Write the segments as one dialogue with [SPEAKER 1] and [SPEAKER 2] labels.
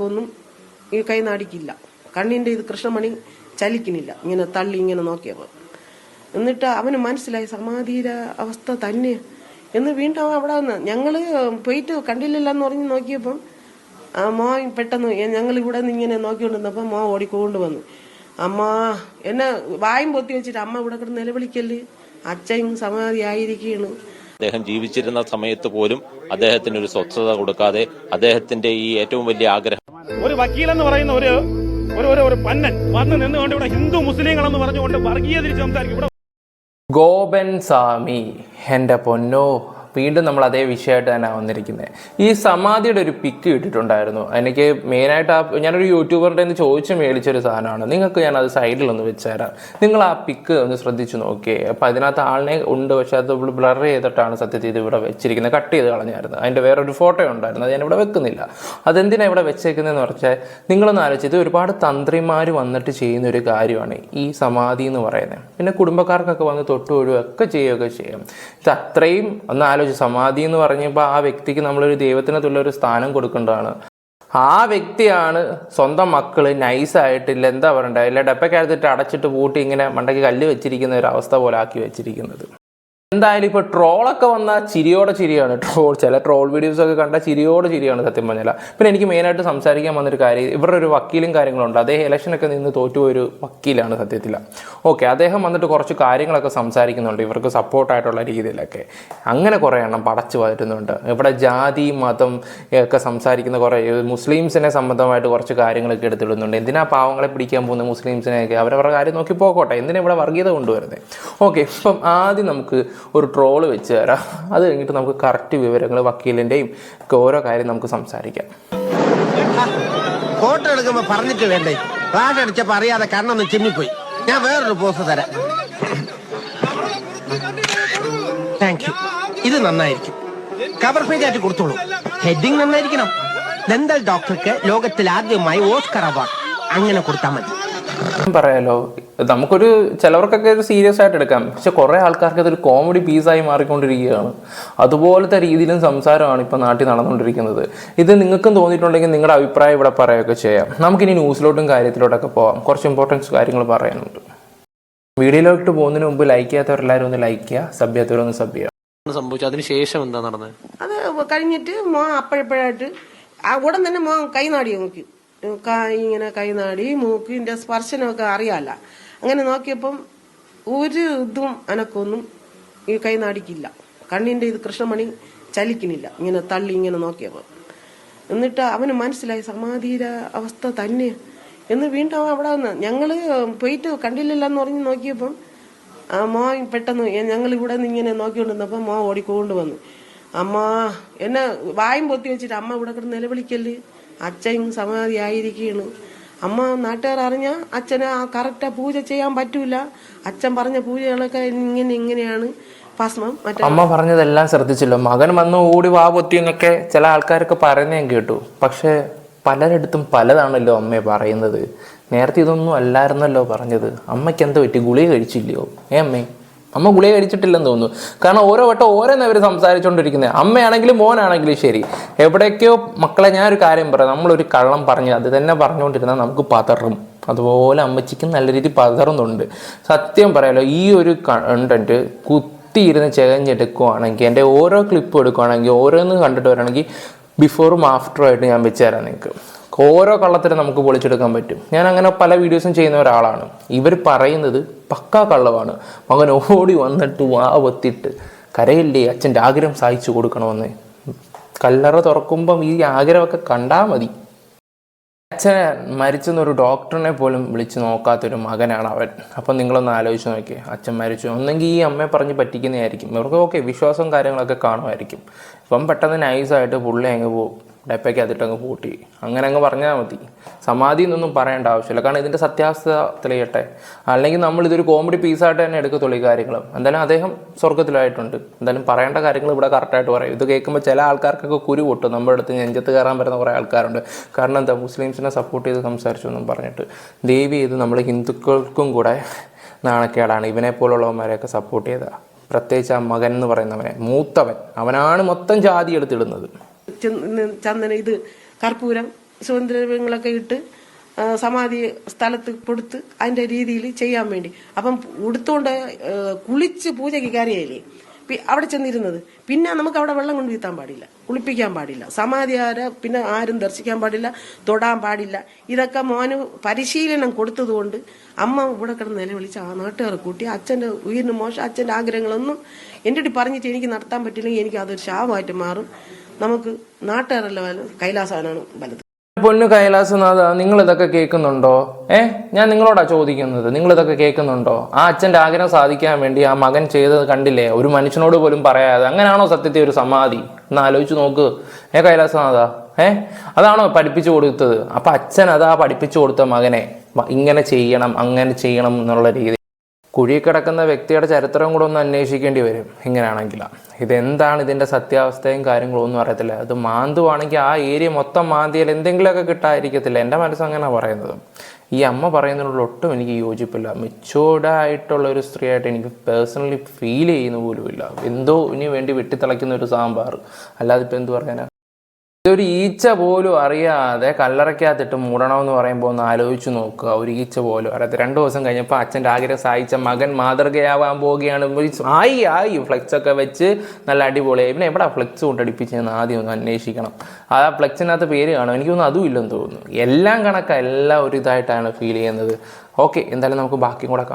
[SPEAKER 1] അനക്കൊന്നും ഈ കൈ നാടിക്കില്ല. കണ്ണിന്റെ ഇത് കൃഷ്ണമണി ചലിക്കുന്നില്ല. ഇങ്ങനെ തള്ളി ഇങ്ങനെ നോക്കിയപ്പോൾ എന്നിട്ട് അവന് മനസ്സിലായി സമാധിയുടെ അവസ്ഥ തന്നെ. എന്ന് വീണ്ടും അവൻ അവിടെ വന്ന് ഞങ്ങൾ പോയിട്ട് കണ്ടില്ലല്ലെന്ന് പറഞ്ഞ് നോക്കിയപ്പം ആ മോ പെട്ടെന്ന് ഞങ്ങൾ ഇവിടെ നിന്ന് ഇങ്ങനെ നോക്കിക്കൊണ്ടിരുന്നപ്പോൾ മോ ഓടിക്കൊണ്ട് വന്നു. അമ്മ എന്നെ വായും പൊത്തി വെച്ചിട്ട് അമ്മ ഇവിടെ കിടന്ന് നിലവിളിക്കൽ അച്ഛൻ സമാധി ആയിരിക്കുകയാണ്
[SPEAKER 2] അദ്ദേഹം ജീവിച്ചിരുന്ന സമയത്ത് പോലും അദ്ദേഹത്തിന് ഒരു സ്വസ്ഥത കൊടുക്കാതെ അദ്ദേഹത്തിന്റെ ഈ ഏറ്റവും വലിയ ആഗ്രഹം
[SPEAKER 3] ഒരു വക്കീലെന്ന് പറയുന്ന ഒരു ഒരു ഒരു പന്നൻ വന്ന് നിന്നുകൊണ്ട് ഇവിടെ ഹിന്ദു മുസ്ലിങ്ങളെന്ന് പറഞ്ഞുകൊണ്ട് വർഗീയ തിരിച്ച് സംസാരിക്കും. ഇവിടെ
[SPEAKER 4] ഗോപൻ സ്വാമി എന്റെ പൊന്നോ വീണ്ടും നമ്മൾ അതേ വിഷയമായിട്ട് തന്നെ വന്നിരിക്കുന്നത് ഈ സമാധിയുടെ ഒരു പിക്ക് ഇട്ടിട്ടുണ്ടായിരുന്നു. എനിക്ക് മെയിനായിട്ട് ആ ഞാനൊരു യൂട്യൂബറിന്റെ നിന്ന് ചോദിച്ച് മേടിച്ചൊരു സാധനമാണ്. നിങ്ങൾക്ക് ഞാൻ അത് സൈഡിലൊന്ന് വെച്ചുതരാം. നിങ്ങൾ ആ പിക്ക് ഒന്ന് ശ്രദ്ധിച്ചു നോക്കിയേ. അപ്പം അതിനകത്ത് ആളിനെ ഉണ്ട്. പക്ഷെ അത് ബ്ലർ ചെയ്തിട്ടാണ് സത്യത്തിൽ ഇത് ഇവിടെ വെച്ചിരിക്കുന്നത് കട്ട് ചെയ്ത് കളഞ്ഞായിരുന്നു. അതിന്റെ വേറൊരു ഫോട്ടോ ഉണ്ടായിരുന്നു. അത് ഞാൻ ഇവിടെ വെക്കുന്നില്ല. അതെന്തിനാണ് ഇവിടെ വെച്ചേക്കുന്നതെന്ന് പറഞ്ഞാൽ നിങ്ങളൊന്ന് ആലോചിച്ച്. ഇത് ഒരുപാട് തന്ത്രിമാർ വന്നിട്ട് ചെയ്യുന്ന ഒരു കാര്യമാണ് ഈ സമാധി എന്ന് പറയുന്നത് പിന്നെ കുടുംബക്കാർക്കൊക്കെ വന്ന് തൊട്ടുപോഴും ഒക്കെ ചെയ്യുകയൊക്കെ ചെയ്യാം. ഇത് അത്രയും ഒന്ന് ആലോചിച്ച് സമാധി എന്ന് പറഞ്ഞപ്പോൾ ആ വ്യക്തിക്ക് നമ്മളൊരു ദൈവത്തിന് തുല്യ ഒരു സ്ഥാനം കൊടുക്കേണ്ടതാണ്. ആ വ്യക്തിയാണ് സ്വന്തം മക്കൾ നൈസായിട്ടില്ല എന്താ പറയണ്ടേ? ഇല്ല ഡപ്പയ്ക്കകത്തിട്ട് അടച്ചിട്ട് പൂട്ടി ഇങ്ങനെ മണ്ടയ്ക്ക് കല്ല് വെച്ചിരിക്കുന്ന ഒരു അവസ്ഥ പോലെ ആക്കി വെച്ചിരിക്കുന്നത്. എന്തായാലും ഇപ്പോൾ ട്രോളൊക്കെ വന്ന ചിരിയോടെ ചിരിയാണ്. ട്രോൾ ചില ട്രോൾ വീഡിയോസൊക്കെ കണ്ട ചിരിയോടെ ചിരിയാണ് സത്യം പറഞ്ഞാൽ പിന്നെ എനിക്ക് മെയിനായിട്ട് സംസാരിക്കാൻ വന്നൊരു കാര്യം ഇവരുടെ ഒരു വക്കീലും കാര്യങ്ങളുണ്ട്. അദ്ദേഹം ഇലക്ഷനൊക്കെ നിന്ന് തോറ്റുപോയൊരു വക്കീലാണ് സത്യത്തിൽ ഓക്കെ അദ്ദേഹം വന്നിട്ട് കുറച്ച് കാര്യങ്ങളൊക്കെ സംസാരിക്കുന്നുണ്ട്. ഇവർക്ക് സപ്പോർട്ടായിട്ടുള്ള രീതിയിലൊക്കെ. അങ്ങനെ കുറേ എണ്ണം പടച്ചു വരുന്നുണ്ട് ഇവിടെ ജാതി മതം ഒക്കെ സംസാരിക്കുന്ന കുറേ മുസ്ലിംസിനെ സംബന്ധമായിട്ട് കുറച്ച് കാര്യങ്ങളൊക്കെ എടുത്തിടുന്നുണ്ട്. എന്തിനാ പാവങ്ങളെ പിടിക്കാൻ പോകുന്ന മുസ്ലിംസിനെയൊക്കെ? അവരവരുടെ കാര്യം നോക്കി പോകട്ടെ. എന്തിനാ ഇവിടെ വർഗീയത കൊണ്ടുവരുന്നത്? ഓക്കെ ഇപ്പം ആദ്യം നമുക്ക് ഒരു ട്രോൾ വെച്ച് തരാം. അത് കഴിഞ്ഞിട്ട് നമുക്ക് കറക്റ്റ് വിവരങ്ങൾ വക്കീലിന്റെയും ഒക്കെ ഓരോ കാര്യം നമുക്ക് സംസാരിക്കാം.
[SPEAKER 5] ഫോട്ടോ എടുക്കുമ്പോൾ പറഞ്ഞിട്ട് വേണ്ടേ? ഫ്ലാഷ് അടിച്ചപ്പോൾ അറിയാതെ കണ്ണൊന്ന് ചിമ്മിപ്പോയി. ഞാൻ വേറൊരു പോസ് തരാം. താങ്ക് യു ഇത് നന്നായിരിക്കും. കവർ പേജ് ആയിട്ട് കൊടുത്തോളൂ. ഹെഡിങ് നന്നായിരിക്കണം. ദന്തൽ ഡോക്ടർക്ക് ലോകത്തിൽ ആദ്യമായി ഓസ്കർ അവാർഡ് അങ്ങനെ കൊടുത്താൽ മതി.
[SPEAKER 4] പറയാലോ നമുക്കൊരു ചിലവർക്കൊക്കെ ഒരു സീരിയസ് ആയിട്ട് എടുക്കാം. പക്ഷെ കുറേ ആൾക്കാർക്ക് അതൊരു കോമഡി പീസായി മാറിക്കൊണ്ടിരിക്കുകയാണ്. അതുപോലത്തെ രീതിയിലും സംസാരമാണ് ഇപ്പോൾ നാട്ടിൽ നടന്നുകൊണ്ടിരിക്കുന്നത്. ഇത് നിങ്ങൾക്കും തോന്നിയിട്ടുണ്ടെങ്കിൽ നിങ്ങളുടെ അഭിപ്രായം ഇവിടെ പറയുകയൊക്കെ ചെയ്യാം. നമുക്കിനി ന്യൂസിലോട്ടും കാര്യത്തിലോട്ടൊക്കെ പോവാം. കുറച്ച് ഇമ്പോർട്ടൻസ് കാര്യങ്ങൾ പറയാനുണ്ട്. വീഡിയോയിലോട്ട് പോകുന്നതിന് മുമ്പ് ലൈക്ക് ചെയ്യാത്തവരെല്ലാവരും ഒന്ന് ലൈക്ക് ചെയ്യുക. സബ് ചെയ്യാത്തവരൊന്ന് സബ് ചെയ്യുക.
[SPEAKER 6] സംഭവിച്ചു അതിനുശേഷം എന്താ നടന്നത്?
[SPEAKER 1] അത് കഴിഞ്ഞിട്ട് മോ അപ്പോഴപ്പോഴായിട്ട് ആ ഉടൻ തന്നെ മോ കൈ നാടി നോക്കി. കൈ ഇങ്ങനെ കൈനാടി മൂക്കിന്റെ സ്പർശനമൊക്കെ അറിയാല അങ്ങനെ നോക്കിയപ്പം ഒരു ഇതും അനക്കൊന്നും ഈ കൈ നാടിക്കില്ല. കണ്ണിന്റെ ഇത് കൃഷ്ണമണി ചലിക്കുന്നില്ല. ഇങ്ങനെ തള്ളി ഇങ്ങനെ നോക്കിയപ്പോൾ എന്നിട്ട് അവന് മനസ്സിലായി സമാധിയുടെ അവസ്ഥ തന്നെ. എന്ന് വീണ്ടും അവൻ അവിടെ വന്ന് ഞങ്ങൾ പോയിട്ട് കണ്ടില്ലല്ലെന്ന് പറഞ്ഞ് നോക്കിയപ്പം മോൻ പെട്ടെന്ന് ഞങ്ങൾ ഇവിടെ നിന്ന് ഇങ്ങനെ നോക്കിക്കൊണ്ടിരുന്നപ്പോൾ മോ ഓടിക്കൊണ്ട് വന്നു. അമ്മ എന്നെ വായും പൊത്തി വെച്ചിട്ട് അമ്മ ഇവിടെ കിടന്ന് നിലവിളിക്കൽ അച്ഛൻ സമാധി ആയിരിക്കുകയാണ് അമ്മ നാട്ടുകാർ അറിഞ്ഞ അച്ഛന് ആ കറക്റ്റാ പൂജ ചെയ്യാൻ പറ്റൂല. അച്ഛൻ പറഞ്ഞ പൂജകളൊക്കെ ഇങ്ങനെ ഇങ്ങനെയാണ്. ഭസ്മം മറ്റേ
[SPEAKER 4] അമ്മ പറഞ്ഞതെല്ലാം ശ്രദ്ധിച്ചില്ല. മകൻ വന്ന് ഓടി വാ പൊത്തി എന്നൊക്കെ ചില ആൾക്കാരൊക്കെ പറയുന്നത് കേട്ടു. പക്ഷെ പലരിടത്തും പലതാണല്ലോ അമ്മയെ പറയുന്നത്. നേരത്തെ ഇതൊന്നും അല്ലായിരുന്നല്ലോ പറഞ്ഞത്. അമ്മയ്ക്ക് എന്താ പറ്റി? ഗുളിക കഴിച്ചില്ലയോ? ഏ അമ്മേ? അമ്മ ഗുളിക കഴിച്ചിട്ടില്ലെന്ന് തോന്നുന്നു. കാരണം ഓരോ വട്ടം ഓരോന്ന് അവർ സംസാരിച്ചുകൊണ്ടിരിക്കുന്നത് അമ്മയാണെങ്കിലും മോനാണെങ്കിലും ശരി. എവിടേക്കോ മക്കളെ ഞാൻ ഒരു കാര്യം പറയാം. നമ്മളൊരു കള്ളം പറഞ്ഞ് അത് തന്നെ പറഞ്ഞുകൊണ്ടിരുന്നാൽ നമുക്ക് പതറും. അതുപോലെ അമ്മച്ചിക്ക് നല്ല രീതിയിൽ പതറുന്നുണ്ട്. സത്യം പറയാലോ ഈ ഒരു കണ്ടന്റ് കുത്തിയിരുന്ന് ചെകഞ്ഞെടുക്കുവാണെങ്കിൽ എന്റെ ഓരോ ക്ലിപ്പ് എടുക്കുവാണെങ്കിൽ ഓരോന്ന് കണ്ടിട്ട് വരാണെങ്കിൽ ബിഫോറും ആഫ്റ്ററും ആയിട്ട് ഞാൻ വെച്ചുതരാം നിങ്ങൾക്ക് ഓരോ കള്ളത്തിനും നമുക്ക് പൊളിച്ചെടുക്കാൻ പറ്റും. ഞാൻ അങ്ങനെ പല വീഡിയോസും ചെയ്യുന്ന ഒരാളാണ്. ഇവർ പറയുന്നത് പക്കാ കള്ളമാണ്. മകൻ ഓടി വന്നിട്ട് വാവത്തിട്ട് കരയില്ലേ അച്ഛന്റെ ആഗ്രഹം സാധിച്ചു കൊടുക്കണമെന്ന്. കല്ലറ തുറക്കുമ്പം ഈ ആഗ്രഹമൊക്കെ കണ്ടാൽ മതി. അച്ഛനെ മരിച്ചെന്നൊരു ഡോക്ടറിനെ പോലും വിളിച്ച് നോക്കാത്തൊരു മകനാണ് അവൻ. അപ്പം നിങ്ങളൊന്ന് ആലോചിച്ച് നോക്കിയേ അച്ഛൻ മരിച്ചു. ഒന്നെങ്കിൽ ഈ അമ്മയെ പറഞ്ഞ് പറ്റിക്കുന്നതായിരിക്കും. ഇവർക്ക് ഓക്കെ വിശ്വാസവും കാര്യങ്ങളൊക്കെ കാണുമായിരിക്കും. ഇപ്പം പെട്ടെന്ന് നൈസായിട്ട് പുള്ളി അങ്ങ് പോകും. ഡപ്പയ്ക്ക് അതിട്ട് അങ്ങ് പൂട്ടി. അങ്ങനെ അങ്ങ് പറഞ്ഞാൽ മതി. സമാധി എന്നൊന്നും പറയേണ്ട ആവശ്യമില്ല. കാരണം ഇതിന്റെ സത്യാവസ്ഥ തെളിയട്ടെ. അല്ലെങ്കിൽ നമ്മൾ ഇതൊരു കോമഡി പീസായിട്ട് തന്നെ എടുക്കത്തുള്ളൂ ഈ കാര്യങ്ങളും. എന്തായാലും അദ്ദേഹം സ്വർഗത്തിലായിട്ടുണ്ട് എന്തായാലും പറയേണ്ട കാര്യങ്ങൾ ഇവിടെ കറക്റ്റായിട്ട് പറയും. ഇത് കേൾക്കുമ്പോൾ ചില ആൾക്കാർക്കൊക്കെ കുരു പൊട്ടും. നമ്മുടെ അടുത്ത് നെഞ്ചത്ത് കയറാൻ വരുന്ന കുറേ ആൾക്കാരുണ്ട്. കാരണം എന്താ? മുസ്ലിംസിനെ സപ്പോർട്ട് ചെയ്ത് സംസാരിച്ചു എന്നും പറഞ്ഞിട്ട്. ദേവി ഇത് നമ്മൾ ഹിന്ദുക്കൾക്കും കൂടെ നാണക്കേടാണ്. ഇവനെ പോലുള്ളവന്മാരെയൊക്കെ സപ്പോർട്ട് ചെയ്ത. പ്രത്യേകിച്ച് ആ മകൻ എന്ന് പറയുന്നവനെ. മൂത്തവൻ. അവനാണ് മൊത്തം ജാതി എടുത്തിടുന്നത്.
[SPEAKER 1] ചന്ദന ഇത് കർപ്പൂരം സുഗന്ധദ്രവ്യങ്ങളൊക്കെ ഇട്ട് സമാധി സ്ഥലത്ത് കൊടുത്ത് അതിന്റെ രീതിയിൽ ചെയ്യാൻ വേണ്ടി. അപ്പം ഉടുത്തോണ്ട് കുളിച്ച് പൂജയ്ക്ക് കയറിയല്ലേ അവിടെ ചെന്നിരുന്നത്. പിന്നെ നമുക്ക് അവിടെ വെള്ളം കൊണ്ട് വീത്താൻ പാടില്ല. കുളിപ്പിക്കാൻ പാടില്ല. സമാധി ആരെ പിന്നെ ആരും ദർശിക്കാൻ പാടില്ല തൊടാൻ പാടില്ല. ഇതൊക്കെ മോന് പരിശീലനം കൊടുത്തതുകൊണ്ട് അമ്മ ഇവിടെ കിടന്ന് നിലവിളിച്ച് ആ നാട്ടുകാരെ കൂട്ടി അച്ഛന്റെ ഉയരിന് മോശം അച്ഛന്റെ ആഗ്രഹങ്ങളൊന്നും എന്റെ പറഞ്ഞിട്ട് എനിക്ക് നടത്താൻ പറ്റില്ലെങ്കിൽ എനിക്ക് അതൊരു ശാപമായിട്ട് മാറും. നമുക്ക് നാട്ടുകാരല്ല വലുത് കൈലാസാനാണ് വലുത്.
[SPEAKER 4] പൊന്നു കൈലാസനാഥ നിങ്ങൾ ഇതൊക്കെ കേൾക്കുന്നുണ്ടോ? ഏ? ഞാൻ നിങ്ങളോടാ ചോദിക്കുന്നത് നിങ്ങൾ ഇതൊക്കെ കേൾക്കുന്നുണ്ടോ? ആ അച്ഛന്റെ ആഗ്രഹം സാധിക്കാൻ വേണ്ടി ആ മകൻ ചെയ്തത് കണ്ടില്ലേ? ഒരു മനുഷ്യനോട് പോലും പറയാതെ. അങ്ങനെയാണോ സത്യത്തെ ഒരു സമാധി? എന്ന് ആലോചിച്ച് നോക്ക്. ഏ കൈലാസനാഥ? ഏ? അതാണോ പഠിപ്പിച്ചു കൊടുത്തത്? അപ്പൊ അച്ഛൻ അതാ പഠിപ്പിച്ചു കൊടുത്ത മകനെ. ഇങ്ങനെ ചെയ്യണം അങ്ങനെ ചെയ്യണം എന്നുള്ള രീതി. കുഴി കിടക്കുന്ന വ്യക്തിയുടെ ചരിത്രം കൂടെ ഒന്ന് അന്വേഷിക്കേണ്ടി വരും. ഇങ്ങനെയാണെങ്കിൽ ഇതെന്താണ് ഇതിന്റെ സത്യാവസ്ഥയും കാര്യങ്ങളും ഒന്നും അറിയത്തില്ല. അത് മാന്തുവാണെങ്കിൽ ആ ഏരിയ മൊത്തം മാന്തിയാൽ എന്തെങ്കിലുമൊക്കെ കിട്ടാതിരിക്കത്തില്ല. എന്റെ മനസ്സ് അങ്ങനെ പറയുന്നത്. ഈ അമ്മ പറയുന്നതിനുള്ള ഒട്ടും എനിക്ക് യോജിപ്പില്ല. മെച്ചോർഡായിട്ടുള്ള ഒരു സ്ത്രീയായിട്ട് എനിക്ക് പേഴ്സണലി ഫീൽ ചെയ്യുന്ന പോലുമില്ല. എന്തോ ഇനി വേണ്ടി വെട്ടിത്തിളയ്ക്കുന്ന ഒരു സാമ്പാർ. അല്ലാതെ എന്തു എന്ത് ഇതൊരു ഈച്ച പോലും അറിയാതെ കല്ലറയ്ക്കകത്തിട്ട് മൂടണമെന്ന് പറയുമ്പോൾ ഒന്ന് ആലോചിച്ച് നോക്കുക. ഒരു ഈച്ച പോലും അറിയാതെ രണ്ടു ദിവസം കഴിഞ്ഞപ്പോൾ അച്ഛന്റെ ആഗ്രഹം സഹായിച്ച മകൻ മാതൃകയാവാൻ പോവുകയാണ്. ആയി ആയി ഫ്ലെക്സ് ഒക്കെ വെച്ച് നല്ല അടിപൊളിയായി. പിന്നെ എവിടെ ഫ്ലെക്സ് കൊണ്ടടിപ്പിച്ചെന്ന് ആദ്യം ഒന്ന് അന്വേഷിക്കണം. ആ ഫ്ലെക്സിനകത്ത് പേര് കാണും. എനിക്കൊന്നും അതും ഇല്ലെന്ന് തോന്നുന്നു. എല്ലാം കണക്കാണ് എല്ലാം ഒരു ഇതായിട്ടാണ് ഫീൽ ചെയ്യുന്നത്. ഓക്കെ എന്തായാലും നമുക്ക് ബാക്കി കൂടെ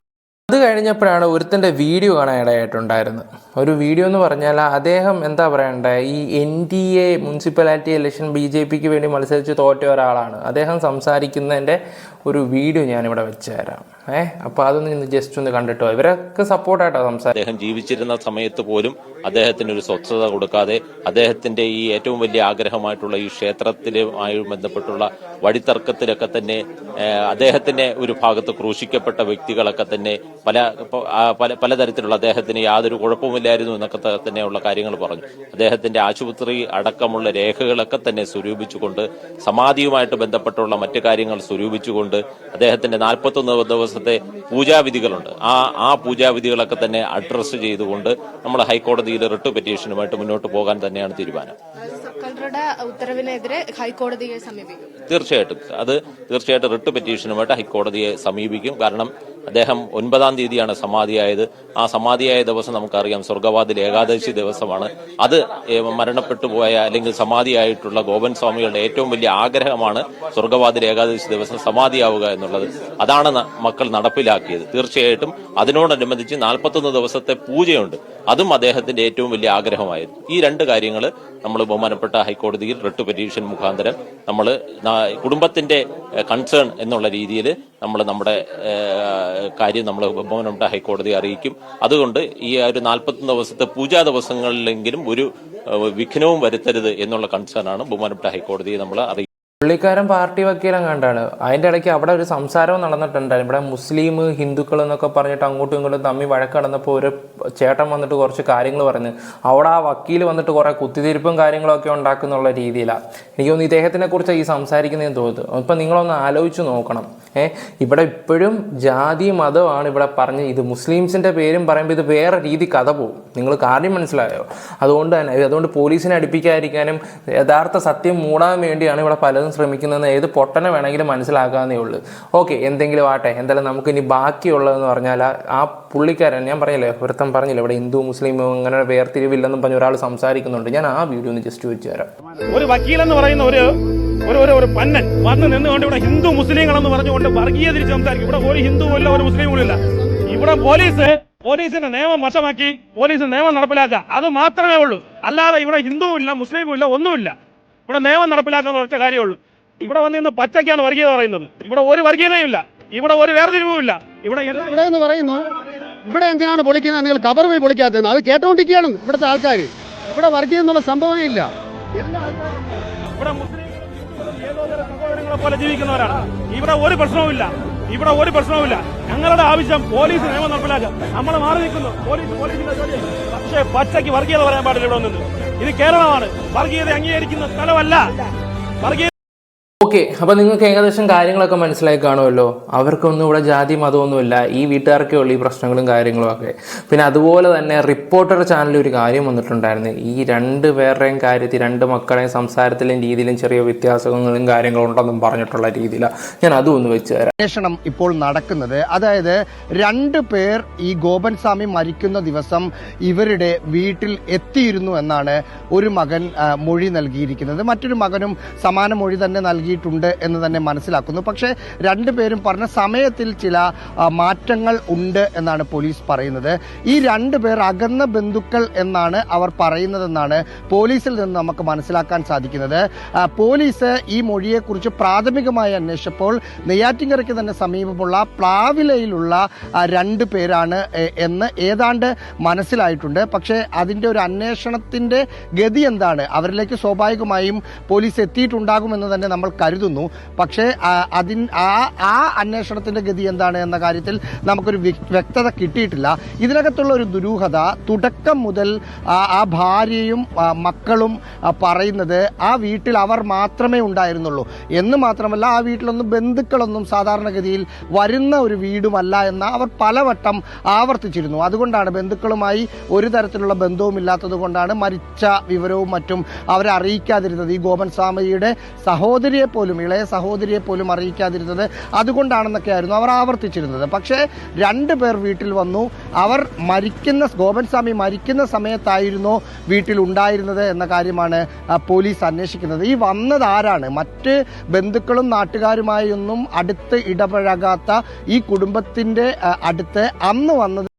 [SPEAKER 4] അത് കഴിഞ്ഞപ്പോഴാണ് ഒരുത്തന്റെ വീഡിയോ കാണാൻ ഇടയായിട്ടുണ്ടായിരുന്നത്. ഒരു വീഡിയോ എന്ന് പറഞ്ഞാൽ അദ്ദേഹം എന്താ പറയണ്ടേ ഈ N D A municipality election B J പിക്ക് വേണ്ടി മത്സരിച്ച് തോറ്റ ഒരാളാണ്. അദ്ദേഹം സംസാരിക്കുന്നതിന്റെ ഒരു വീഡിയോ ഞാനിവിടെ വെച്ച് തരാം ഏഹ് അപ്പോൾ അതൊന്ന് ഇന്ന് ജസ്റ്റ് ഒന്ന് കണ്ടിട്ടോ? ഇവരൊക്കെ സപ്പോർട്ടായിട്ടാണ് സംസാരം?
[SPEAKER 2] അദ്ദേഹം ജീവിച്ചിരുന്ന സമയത്ത് പോലും അദ്ദേഹത്തിന് ഒരു സ്വച്ഛത കൊടുക്കാതെ അദ്ദേഹത്തിന്റെ ഈ ഏറ്റവും വലിയ ആഗ്രഹമായിട്ടുള്ള ഈ ക്ഷേത്രത്തിലുമായി ബന്ധപ്പെട്ടുള്ള വഴിത്തർക്കത്തിലൊക്കെ തന്നെ അദ്ദേഹത്തിന്റെ ഒരു ഭാഗത്ത് ക്രൂശിക്കപ്പെട്ട വ്യക്തികളൊക്കെ തന്നെ പല പല പലതരത്തിലുള്ള അദ്ദേഹത്തിന് യാതൊരു കുഴപ്പമില്ലായിരുന്നു എന്നൊക്കെ തന്നെയുള്ള കാര്യങ്ങൾ പറഞ്ഞു. അദ്ദേഹത്തിന്റെ ആശുപത്രി അടക്കമുള്ള രേഖകളൊക്കെ തന്നെ സ്വരൂപിച്ചുകൊണ്ട് സമാധിയുമായിട്ട് ബന്ധപ്പെട്ടുള്ള മറ്റു കാര്യങ്ങൾ സ്വരൂപിച്ചുകൊണ്ട് അദ്ദേഹത്തിന്റെ നാൽപ്പത്തൊന്ന് ദിവസത്തെ പൂജാവിധികളുണ്ട്. ആ ആ പൂജാവിധികളൊക്കെ തന്നെ അഡ്രസ്സ് ചെയ്തുകൊണ്ട് നമ്മൾ ഹൈക്കോടതിയിൽ റിട്ട് പെറ്റീഷനുമായിട്ട് മുന്നോട്ട് പോകാൻ തന്നെയാണ് തീരുമാനം.
[SPEAKER 6] ഉത്തരവിനെതിരെ ഹൈക്കോടതിയെ സമീപിക്കും.
[SPEAKER 2] തീർച്ചയായിട്ടും. അത് തീർച്ചയായിട്ടും റിട്ട് പെറ്റീഷനുമായിട്ട് ഹൈക്കോടതിയെ സമീപിക്കും. കാരണം അദ്ദേഹം ഒൻപതാം തീയതിയാണ് സമാധിയായത്. ആ സമാധിയായ ദിവസം നമുക്കറിയാം സ്വർഗവാതിൽ ഏകാദശി ദിവസമാണ്. അത് മരണപ്പെട്ടു പോയ അല്ലെങ്കിൽ സമാധിയായിട്ടുള്ള ഗോപൻ സ്വാമികളുടെ ഏറ്റവും വലിയ ആഗ്രഹമാണ് സ്വർഗവാതിൽ ഏകാദശി ദിവസം സമാധിയാവുക എന്നുള്ളത്. അതാണ് മക്കൾ നടപ്പിലാക്കിയത്. തീർച്ചയായിട്ടും അതിനോടനുബന്ധിച്ച് നാൽപ്പത്തൊന്ന് ദിവസത്തെ പൂജയുണ്ട്. അതും അദ്ദേഹത്തിന്റെ ഏറ്റവും വലിയ ആഗ്രഹമായിരുന്നു. ഈ രണ്ട് കാര്യങ്ങൾ നമ്മൾ ബഹുമാനപ്പെട്ട ഹൈക്കോടതിയിൽ റിട്ട് പെറ്റീഷൻ മുഖാന്തരം നമ്മൾ കുടുംബത്തിന്റെ കൺസേൺ എന്നുള്ള രീതിയിൽ നമ്മൾ നമ്മുടെ കാര്യം നമ്മൾ ബഹുമാനപ്പെട്ട ഹൈക്കോടതി അറിയിക്കും. അതുകൊണ്ട് ഈ ഒരു നാൽപ്പത്തൊന്ന് ദിവസത്തെ പൂജാ ദിവസങ്ങളിലെങ്കിലും ഒരു വിഘ്നവും വരുത്തരുത് എന്നുള്ള കൺസേൺ ആണ് ബഹുമാനപ്പെട്ട ഹൈക്കോടതിയെ നമ്മൾ അറിയിക്കും
[SPEAKER 4] പുള്ളിക്കാരൻ പാർട്ടി വക്കീലം കണ്ടാണ്. അതിന്റെ ഇടയ്ക്ക് അവിടെ ഒരു സംസാരവും നടന്നിട്ടുണ്ടായിരുന്നു. ഇവിടെ മുസ്ലിം ഹിന്ദുക്കൾ എന്നൊക്കെ പറഞ്ഞിട്ട് അങ്ങോട്ടും ഇങ്ങോട്ടും തമ്മി വഴക്ക് നടന്നപ്പോൾ ഒരു ചേട്ടൻ വന്നിട്ട് കുറച്ച് കാര്യങ്ങൾ പറഞ്ഞു. അവിടെ ആ വക്കീൽ വന്നിട്ട് കുറേ കുത്തിത്തിരിപ്പും കാര്യങ്ങളൊക്കെ ഉണ്ടാക്കുന്നുള്ള രീതിയിലാണ് എനിക്ക് ഇദ്ദേഹത്തിനെ കുറിച്ച് ഈ സംസാരിക്കുന്നതെന്ന് തോന്നുന്നു. ഇപ്പം നിങ്ങളൊന്ന് ആലോചിച്ച് നോക്കണം. ഏഹ് ഇവിടെ ഇപ്പോഴും ജാതി മതമാണ് ഇവിടെ പറഞ്ഞ് ഇത് മുസ്ലിംസിന്റെ പേരും പറയുമ്പോൾ ഇത് വേറെ രീതി കഥ പോകും. നിങ്ങൾ കാര്യം മനസ്സിലായോ? അതുകൊണ്ട് തന്നെ അതുകൊണ്ട് പോലീസിനെ അടുപ്പിക്കാതിരിക്കാനും യഥാർത്ഥ സത്യം മൂടാൻ വേണ്ടിയാണ് ഇവിടെ പലതും ശ്രമിക്കുന്നതെന്ന് ഏത് പൊട്ടനെ വേണമെങ്കിലും മനസ്സിലാക്കാവുന്നേ ഉള്ളൂ. ഓക്കെ എന്തെങ്കിലും ആട്ടെ. എന്തായാലും നമുക്ക് ഇനി ബാക്കിയുള്ളതെന്ന് പറഞ്ഞാൽ ആ- പുള്ളിക്കാരൻ ഞാൻ പറഞ്ഞില്ലേ വൃത്തം പറഞ്ഞില്ല ഇവിടെ ഹിന്ദു മുസ്ലിം അങ്ങനെ വേർതിരിവില്ലെന്നും പറഞ്ഞ ഒരാൾ സംസാരിക്കുന്നുണ്ട്. ഞാൻ ആ വീഡിയോ ഒന്ന് ജസ്റ്റ് വെച്ച് തരാം.
[SPEAKER 3] ഒരു വക്കീലെന്ന് പറയുന്ന ഒരു ഒരു ഒരു ഒരു പന്നൻ വന്ന് നിന്നുകൊണ്ട് ഇവിടെ ഹിന്ദു മുസ്ലിങ്ങളെന്ന് പറഞ്ഞുകൊണ്ട് വർഗീയ തിരിച്ച് സംസാരിക്കും. ഇവിടെ ഒരു ഹിന്ദു ഇല്ല ഒരു മുസ്ലിം ഇല്ല. ഇവിടെ പോലീസ് പോലീസിന്റെ നിയമം വശമാക്കി പോലീസ് നിയമം നടപ്പിലാക്കുക. അത് മാത്രമേ ഉള്ളൂ. അല്ലാതെ ഇവിടെ ഹിന്ദുവും ഇല്ല മുസ്ലിമും ഇല്ല ഒന്നുമില്ല. ഇവിടെ നിയമം നടപ്പിലാക്കുന്ന ഒറ്റ കാര്യമുള്ളൂ. ഇവിടെ വന്ന് ഇന്ന് പച്ചയ്ക്കാണ് വർഗീയത പറയുന്നത്. ഇവിടെ ഒരു വർഗീയതയും ഇല്ല ഇവിടെ ഒരു വേർതിരിവും ഇല്ല ഇവിടെ
[SPEAKER 7] ഇവിടെ എന്ന് പറയുന്നു ഇവിടെ എന്തിനാണ് പൊളിക്കുന്നത്? നിങ്ങൾ കവർ പോയി പൊളിക്കാത്തത് അത് കേട്ടോണ്ടിരിക്കുകയാണ് ഇവിടുത്തെ ആൾക്കാർ ഇവിടെ വർഗീയം എന്നുള്ള സംഭവമേ ഇല്ല.
[SPEAKER 3] ഇവിടെ മുസ്ലിങ്ങളും പോലെ ജീവിക്കുന്നവരാണ്. ഇവിടെ ഒരു പ്രശ്നവുമില്ല. ഇവിടെ ഒരു പ്രശ്നവുമില്ല. ഞങ്ങളുടെ ആവശ്യം പോലീസ് നിയമം നടപ്പിലാക്കുക നമ്മൾ മാറി നിൽക്കുന്നു. പോലീസ് പോലീസിന്റെ ജോലി. പക്ഷേ പച്ചയ്ക്ക് വർഗീയത പറയാൻ പാടില്ല ഇവിടെ വന്നത് ഇത് കേരളമാണ്. വർഗീയത അംഗീകരിക്കുന്ന സ്ഥലമല്ല. വർഗീയ
[SPEAKER 4] ഓക്കെ ഓക്കെ അപ്പൊ നിങ്ങൾക്ക് ഏകദേശം കാര്യങ്ങളൊക്കെ മനസ്സിലായി കാണുമല്ലോ. അവർക്കൊന്നും ഇവിടെ ജാതി മതമൊന്നുമില്ല. ഈ വീട്ടുകാർക്കേ ഉള്ളൂ ഈ പ്രശ്നങ്ങളും കാര്യങ്ങളും ഒക്കെ. പിന്നെ അതുപോലെ തന്നെ റിപ്പോർട്ടർ ചാനലിൽ ഒരു കാര്യം വന്നിട്ടുണ്ടായിരുന്നു. ഈ രണ്ട് പേരുടെയും കാര്യത്തിൽ രണ്ട് മക്കളെയും സംസാരത്തിലും രീതിയിലും ചെറിയ വ്യത്യാസങ്ങളും കാര്യങ്ങളും ഉണ്ടെന്നും പറഞ്ഞിട്ടുള്ള രീതിയിലാണ് ഞാൻ അതും ഒന്ന് വെച്ച് തരാം.
[SPEAKER 8] അന്വേഷണം ഇപ്പോൾ നടക്കുന്നത്. അതായത് രണ്ട് പേർ ഈ ഗോപൻ സ്വാമി മരിക്കുന്ന ദിവസം ഇവരുടെ വീട്ടിൽ എത്തിയിരുന്നു എന്നാണ് ഒരു മകൻ മൊഴി നൽകിയിരിക്കുന്നത്. മറ്റൊരു മകനും സമാന മൊഴി തന്നെ നൽകിയിട്ടുണ്ട്. എന്ന് തന്നെ മനസ്സിലാക്കുന്നു. പക്ഷേ രണ്ടുപേരും പറഞ്ഞ സമയത്തിൽ ചില മാറ്റങ്ങൾ ഉണ്ട് എന്നാണ് പോലീസ് പറയുന്നത്. ഈ രണ്ട് പേർ അകന്ന ബന്ധുക്കൾ എന്നാണ് അവർ പറയുന്നതെന്നാണ് പോലീസിൽ നിന്ന് നമുക്ക് മനസ്സിലാക്കാൻ സാധിക്കുന്നത്. പോലീസ് ഈ മൊഴിയെക്കുറിച്ച് പ്രാഥമികമായി അന്വേഷിച്ചപ്പോൾ നെയ്യാറ്റിങ്കരയ്ക്ക് തന്നെ സമീപമുള്ള പ്ലാവിലയിലുള്ള രണ്ട് പേരാണ് എന്ന് ഏതാണ്ട് മനസ്സിലായിട്ടുണ്ട്. പക്ഷേ അതിന്റെ ഒരു അന്വേഷണത്തിന്റെ ഗതി എന്താണ്? അവരിലേക്ക് സ്വാഭാവികമായും പോലീസ് എത്തിയിട്ടുണ്ടാകുമെന്ന് തന്നെ നമ്മൾ കരുതുന്നു. പക്ഷേ അതിൻ ആ ആ അന്വേഷണത്തിന്റെ ഗതി എന്താണ് എന്ന കാര്യത്തിൽ നമുക്കൊരു വ്യക്തത കിട്ടിയിട്ടില്ല. ഇതിനകത്തുള്ള ഒരു ദുരൂഹത തുടക്കം മുതൽ ആ ഭാര്യയും മക്കളും പറയുന്നത് ആ വീട്ടിൽ അവർ മാത്രമേ ഉണ്ടായിരുന്നുള്ളൂ. എന്ന് മാത്രമല്ല ആ വീട്ടിലൊന്നും ബന്ധുക്കളൊന്നും സാധാരണഗതിയിൽ വരുന്ന ഒരു വീടുമല്ല എന്ന് അവർ പലവട്ടം ആവർത്തിച്ചിരുന്നു. അതുകൊണ്ടാണ് ബന്ധുക്കളുമായി ഒരു തരത്തിലുള്ള ബന്ധവും ഇല്ലാത്തത് കൊണ്ടാണ് മരിച്ച വിവരവും മറ്റും അവരെ അറിയിക്കാതിരുന്നത്. ഈ ഗോപൻ സ്വാമിയുടെ സഹോദരിയെ പോലും ഇളയ സഹോദരിയെ പോലും അറിയിക്കാതിരുന്നത് അതുകൊണ്ടാണെന്നൊക്കെയായിരുന്നു അവർ ആവർത്തിച്ചിരുന്നത്. പക്ഷേ രണ്ട് പേർ വീട്ടിൽ വന്നു. അവർ മരിക്കുന്ന ഗോപൻ സ്വാമി മരിക്കുന്ന സമയത്തായിരുന്നോ വീട്ടിൽ ഉണ്ടായിരുന്നത് എന്ന കാര്യമാണ് പോലീസ് അന്വേഷിക്കുന്നത്. ഈ വന്നത് ആരാണ്? മറ്റ് ബന്ധുക്കളും നാട്ടുകാരുമായി ഒന്നും അടുത്ത് ഇടപഴകാത്ത ഈ കുടുംബത്തിന്റെ അടുത്ത് അന്ന് വന്നത്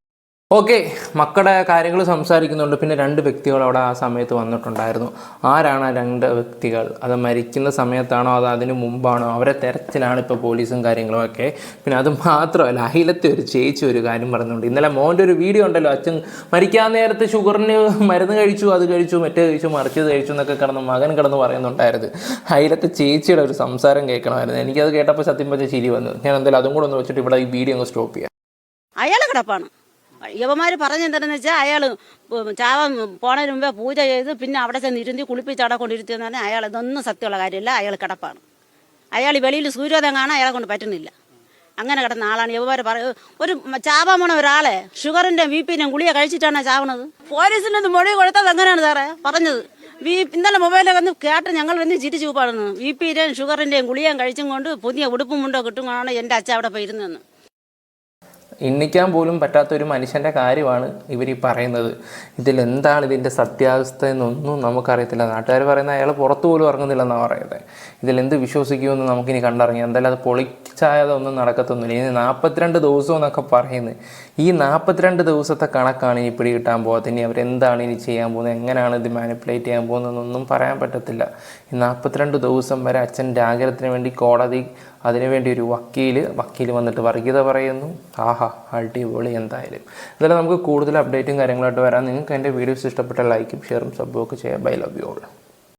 [SPEAKER 4] ഓക്കെ മക്കളുടെ കാര്യങ്ങൾ സംസാരിക്കുന്നുണ്ട്. പിന്നെ രണ്ട് വ്യക്തികൾ അവിടെ ആ സമയത്ത് വന്നിട്ടുണ്ടായിരുന്നു. ആരാണ് ആ രണ്ട് വ്യക്തികൾ? അത് മരിക്കുന്ന സമയത്താണോ? അത് അതിന് മുമ്പാണോ? അവരെ തെരച്ചിലാണ് ഇപ്പോൾ പോലീസും കാര്യങ്ങളും ഒക്കെ പിന്നെ അത് മാത്രമല്ല അഹിലത്തെ ഒരു ചേച്ചി ഒരു കാര്യം പറയുന്നുണ്ട് ഇന്നലെ മോന്റെ ഒരു വീഡിയോ ഉണ്ടല്ലോ അച്ഛൻ മരിക്കാൻ നേരത്ത് ഷുഗറിന് മരുന്ന് കഴിച്ചു അത് കഴിച്ചു മറ്റേ കഴിച്ചു മറിച്ചത് കഴിച്ചു എന്നൊക്കെ കിടന്ന് മകൻ കിടന്ന് പറയുന്നുണ്ടായിരുന്നു. അഹിലത്തെ ചേച്ചിയുടെ ഒരു സംസാരം കേൾക്കണമായിരുന്നു. എനിക്കത് കേട്ടപ്പോൾ സത്യം പറഞ്ഞ ചിരി വന്നു. ഞാൻ എന്തായാലും അതും കൂടെ ഒന്ന് വെച്ചിട്ട് ഇവിടെ ഈ വീഡിയോ ഒന്ന് സ്റ്റോപ്പ് ചെയ്യാം.
[SPEAKER 9] അയാൾ കിടപ്പാണ്. യവന്മാര് പറഞ്ഞെന്താണെന്ന് വെച്ചാൽ അയാൾ ചാവൻ പോണതിന് മുമ്പേ പൂജ ചെയ്ത് പിന്നെ അവിടെ ചെന്ന് ഇരുത്തി കുളിപ്പിച്ച് അവിടെ കൊണ്ടിരുത്തിയെന്ന് പറഞ്ഞാൽ അയാൾ ഇതൊന്നും സത്യമുള്ള കാര്യമില്ല അയാൾ കിടപ്പാണ്. അയാൾ വെളിയിൽ സൂര്യോദയം കാണാൻ അയാളെ കൊണ്ട് പറ്റുന്നില്ല. അങ്ങനെ കിടന്ന ആളാണ് യവന്മാർ പറ ഒരു ചാവാൻ പോണ ഒരാളെ ഷുഗറിന്റെ ബി പിന്റെയും ഗുളിക കഴിച്ചിട്ടാണ് ചാവണത്? പോലീസിന്റെ മൊഴി കൊടുത്തത് എങ്ങനെയാണ് സാറേ പറഞ്ഞത്? വി ഇന്നലെ മൊബൈലിൽ വന്ന് കേട്ട് ഞങ്ങൾ വന്ന് ചിരിച്ചു പാടുന്നു ബി പിയുടെയും ഷുഗറിന്റെയും ഗുളികയും കഴിച്ചും കൊണ്ട് പുതിയ ഉടുപ്പും മുണ്ടോ കിട്ടുകൊണ്ടാണ് എന്റെ അച്ഛൻ അവിടെ പോയിരുന്നതെന്ന്.
[SPEAKER 4] എണ്ണിക്കാൻ പോലും പറ്റാത്ത ഒരു മനുഷ്യന്റെ കാര്യമാണ് ഇവർ ഈ പറയുന്നത്. ഇതിലെന്താണ് ഇതിന്റെ സത്യാവസ്ഥ എന്നൊന്നും നമുക്കറിയത്തില്ല. നാട്ടുകാർ പറയുന്ന അയാൾ പുറത്തു പോലും ഇറങ്ങുന്നില്ലെന്നാണ് പറയുന്നത്. ഇതിലെന്ത് വിശ്വസിക്കുമെന്ന് നമുക്കിനി കണ്ടറിയാം. എന്തായാലും അത് പൊളിച്ചായതൊന്നും നടക്കത്തൊന്നുമില്ല. ഇനി നാൽപ്പത്തിരണ്ട് ദിവസം എന്നൊക്കെ പറയുന്നത് ഈ നാൽപ്പത്തിരണ്ട് ദിവസത്തെ കണക്കാണ് ഇനി പിടികിട്ടാൻ പോകാത്ത ഇനി അവരെന്താണ് ഇനി ചെയ്യാൻ പോകുന്നത്? എങ്ങനെയാണ് ഇത് മാനിപ്പുലേറ്റ് ചെയ്യാൻ പോകുന്നതെന്നൊന്നും പറയാൻ പറ്റത്തില്ല. ഈ നാൽപ്പത്തിരണ്ട് ദിവസം വരെ അച്ഛൻ ആഗ്രഹത്തിന് വേണ്ടി കോടതി അതിനുവേണ്ടി ഒരു വക്കീൽ വക്കീൽ വന്നിട്ട് വർഗീയത പറയുന്നു. ആഹാ അടിപൊളി എന്തായാലും. ഇതെല്ലാം നമുക്ക് കൂടുതൽ അപ്ഡേറ്റും കാര്യങ്ങളായിട്ട് വരാം. നിങ്ങൾക്ക് എന്റെ വീഡിയോസ് ഇഷ്ടപ്പെട്ട ലൈക്കും ഷെയറും സബ്ബും ഒക്കെ ചെയ്യാം. Bye love you all